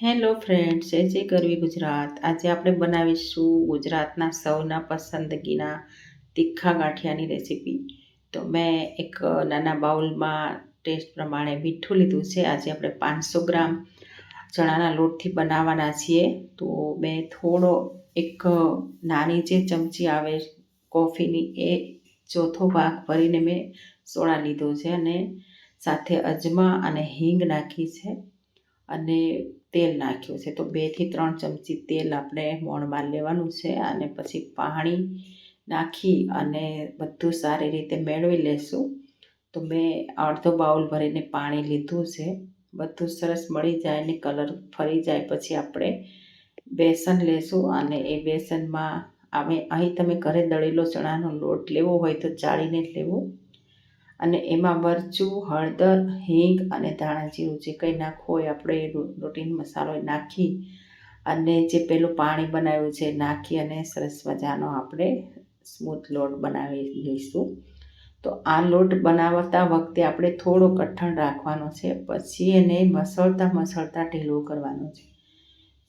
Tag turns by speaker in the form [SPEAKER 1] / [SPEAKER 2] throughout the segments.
[SPEAKER 1] Hello friends એ જે કરવી ગુજરાત. આજે આપણે બનાવીશું ગુજરાતના સૌના પસંદગીના તીખા ગાંઠિયાની રેસીપી. તો મેં એક નાના બાઉલમાં ટેસ્ટ પ્રમાણે મીઠું લીધું છે. આજે આપણે પાંચસો ગ્રામ ચણાના લોટથી બનાવવાના છીએ. તો મેં થોડો એક નાની જે ચમચી આવે કોફીની એ ચોથો ભાગ ભરીને મેં સોડા લીધો છે અને સાથે અજમા અને હિંગ નાખી છે. અને તેલ નાખ્યું છે. તો બેથી ત્રણ ચમચી તેલ આપણે મોણમાં લેવાનું છે અને પછી પાણી નાખી અને બધું સારી રીતે મેળવી લેશું. તો મેં અડધો બાઉલ ભરીને પાણી લીધું છે. બધું સરસ મળી જાય ને કલર ફરી જાય પછી આપણે બેસન લેશું અને એ બેસનમાં અમે અહીં તમે ઘરે દળેલો ચણાનો લોટ લેવો હોય તો ચાળીને જ લેવો. અને એમાં મરચું, હળદર, હિંગ અને ધાણા જીરું જે કંઈ નાખવું હોય આપણે એ રોટીન મસાલો નાખી અને જે પેલું પાણી બનાવ્યું છે નાખી અને સરસ મજાનો આપણે સ્મૂથ લોટ બનાવી લઈશું. તો આ લોટ બનાવતા વખતે આપણે થોડો કઠણ રાખવાનો છે, પછી એને મસળતા મસળતા ઢીલો કરવાનો છે.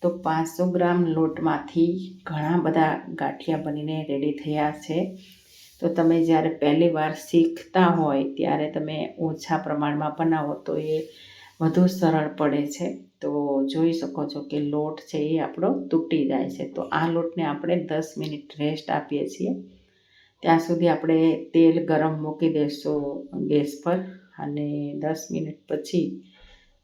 [SPEAKER 1] તો પાંચસો ગ્રામ લોટમાંથી ઘણા બધા ગાંઠિયા બનીને રેડી થયા છે. તો તમે જ્યારે પહેલી વાર શીખતા હોય, ત્યારે તમે ઓછા પ્રમાણમાં બનાવો તો એ વધુ સરળ પડે છે. તો જોઈ શકો છો કે લોટ છે એ આપણો તૂટી જાય છે. તો આ લોટને આપણે દસ મિનિટ રેસ્ટ આપીએ છીએ. ત્યાં સુધી આપણે તેલ ગરમ મૂકી દઈશું ગેસ પર અને દસ મિનિટ પછી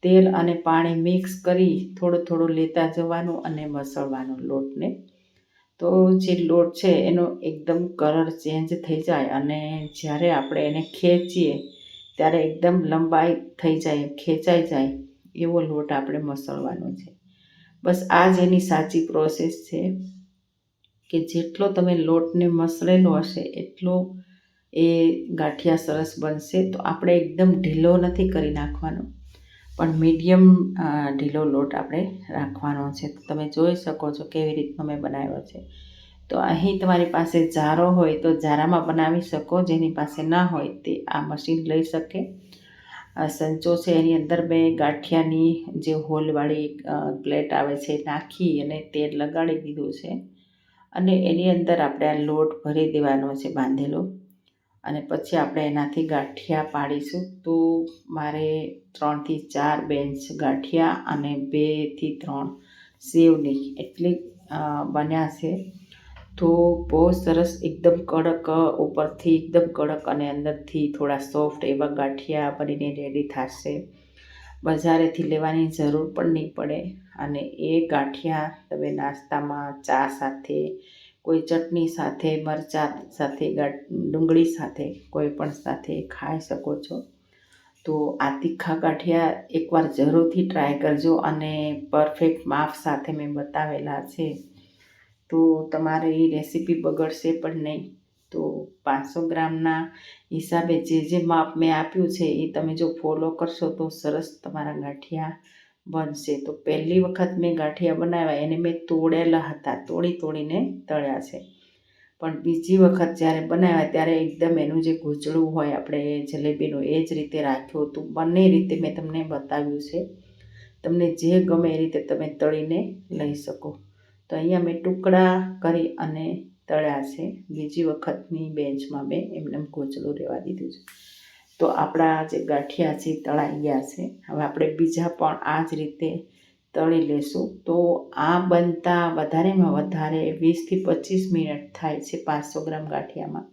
[SPEAKER 1] તેલ અને પાણી મિક્સ કરી થોડું થોડું લેતા જવાનું અને મસળવાનું લોટને તો જે લોટ છે એનો એકદમ કલર ચેન્જ થઈ જાય અને જ્યારે આપણે એને ખેંચીએ, ત્યારે એકદમ લંબાઈ થઈ જાય, ખેંચાઈ જાય એવો લોટ આપણે મસળવાનો છે. બસ આ જ એની સાચી પ્રોસેસ છે કે જેટલો તમે લોટને મસળેલો હશે, એટલો એ ગાંઠિયા સરસ બનશે. તો આપણે એકદમ ઢીલો નથી કરી નાખવાનો. પણ મીડિયમ ઢીલો લોટ આપણે રાખવાનો છે. તો તમે જોઈ શકો છો કેવી રીતનો મેં બનાવ્યો છે. તો અહીં તમારી પાસે જારો હોય તો જારામાં બનાવી શકો, જેની પાસે ના હોય તે આ મશીન લઈ શકે. સંચો છે એની અંદર મેં ગાંઠિયાની જે હોલવાળી પ્લેટ આવે છે નાખી અને તેલ લગાડી દીધું છે. અને એની અંદર આપણે આ લોટ ભરી દેવાનો છે બાંધેલો. અને પછી આપણે એનાથી ગાંઠિયા પાડીશું. તો મારે ત્રણથી ચાર બેન્ચ ગાંઠિયા અને બેથી ત્રણ સેવની એટલી બન્યા છે. તો બહુ સરસ એકદમ કડક, ઉપરથી એકદમ કડક અને અંદરથી થોડા સોફ્ટ એવા ગાંઠિયા બનીને રેડી થશે. બજારેથી લેવાની જરૂર પણ નહીં પડે. અને એ ગાંઠિયા તમે નાસ્તામાં ચા સાથે કોઈ ચટણી સાથે, મરચાં સાથે ડુંગળી સાથે કોઈ પણ સાથે ખાઈ શકો છો. તો આ તીખા ગાંઠિયા એકવાર જરૂરથી ટ્રાય કરજો અને પરફેક્ટ માપ સાથે મેં બતાવેલા છે. તો તમારે એ રેસીપી બગડશે પણ નહીં. તો પાંચસો ગ્રામના હિસાબે જે જે માપ મેં આપ્યું છે એ તમે જો ફોલો કરશો તો સરસ તમારા ગાંઠિયા બનશે. તો પહેલી વખત મેં ગાંઠિયા બનાવ્યા, એને મેં તોડેલા હતા, તોડી તોડીને તળ્યા છે. પણ બીજી વખત જ્યારે બનાવ્યા ત્યારે એકદમ એનું જે ગૂંચળું હોય, આપણે જલેબીનું એ જ રીતે રાખ્યું હતું. બંને રીતે મેં તમને બતાવ્યું છે. તમને જે ગમે એ રીતે તમે તળીને લઈ શકો. તો અહીંયા મેં ટુકડા કરી અને તળ્યા છે. બીજી વખતની બેન્ચમાં મેં એમને ગોચલું રહેવા દીધું છે. તો આપણા જે ગાંઠિયા છે તળાઈ ગયા છે. હવે આપણે બીજા પણ આ જ રીતે તળી લેશું. તો આ બનતા વધારેમાં વધારે વીસથી પચીસ મિનિટ થાય છે પાંચસો ગ્રામ ગાંઠિયામાં.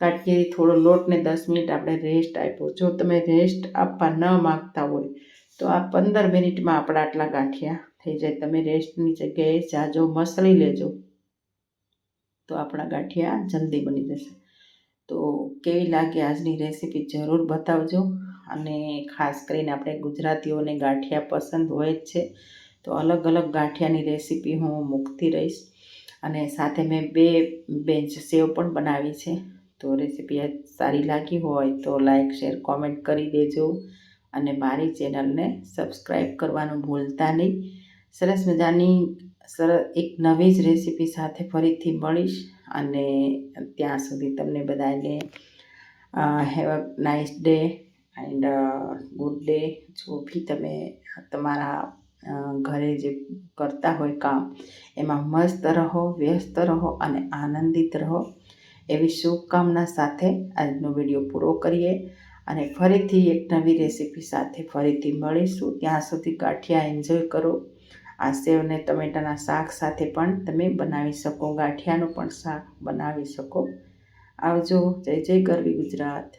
[SPEAKER 1] ગાંઠિયાથી થોડો લોટને દસ મિનિટ આપણે રેસ્ટ આપ્યો. જો તમે રેસ્ટ આપવા ન માગતા હોય, તો આ પંદર મિનિટમાં આપણા આટલા ગાંઠિયા થઈ જાય. તમે રેસ્ટની જગ્યાએ જાજો, મસળી લેજો. તો આપણા ગાંઠિયા જલ્દી બની જશે. તો કેવી લાગે આજની રેસીપી જરૂર બતાવજો. અને ખાસ કરીને આપણે ગુજરાતીઓને ગાંઠિયા પસંદ હોય જ છે. તો અલગ અલગ ગાંઠિયાની રેસીપી હું મૂકતી રહીશ. અને સાથે મેં બે બેન્ચ સેવ પણ બનાવી છે. તો રેસીપી સારી લાગી હોય તો લાઈક, શેર, કોમેન્ટ કરી દેજો. અને મારી ચેનલને સબસ્ક્રાઈબ કરવાનું ભૂલતા નહીં. સરસ મજાની સરસ એક નવી જ રેસીપી સાથે ફરીથી મળીશ. અને ત્યાં સુધી તમને બધાને have a nice day and good day જો બી તમે તમારા ઘરે જે કરતા હોય કામ, એમાં મસ્ત રહો, વ્યસ્ત રહો અને આનંદિત રહો. એવી શુભકામના સાથે આજનો વીડિયો પૂરો કરીએ અને ફરીથી એક નવી રેસીપી સાથે ફરીથી મળીશું. ત્યાં સુધી ગાંઠિયા એન્જોય કરો. આ સેવને ટમેટાના શાક સાથે પણ તમે બનાવી શકો. ગાંઠિયાનું પણ શાક બનાવી શકો. આવજો. જય જય ગરવી ગુજરાત.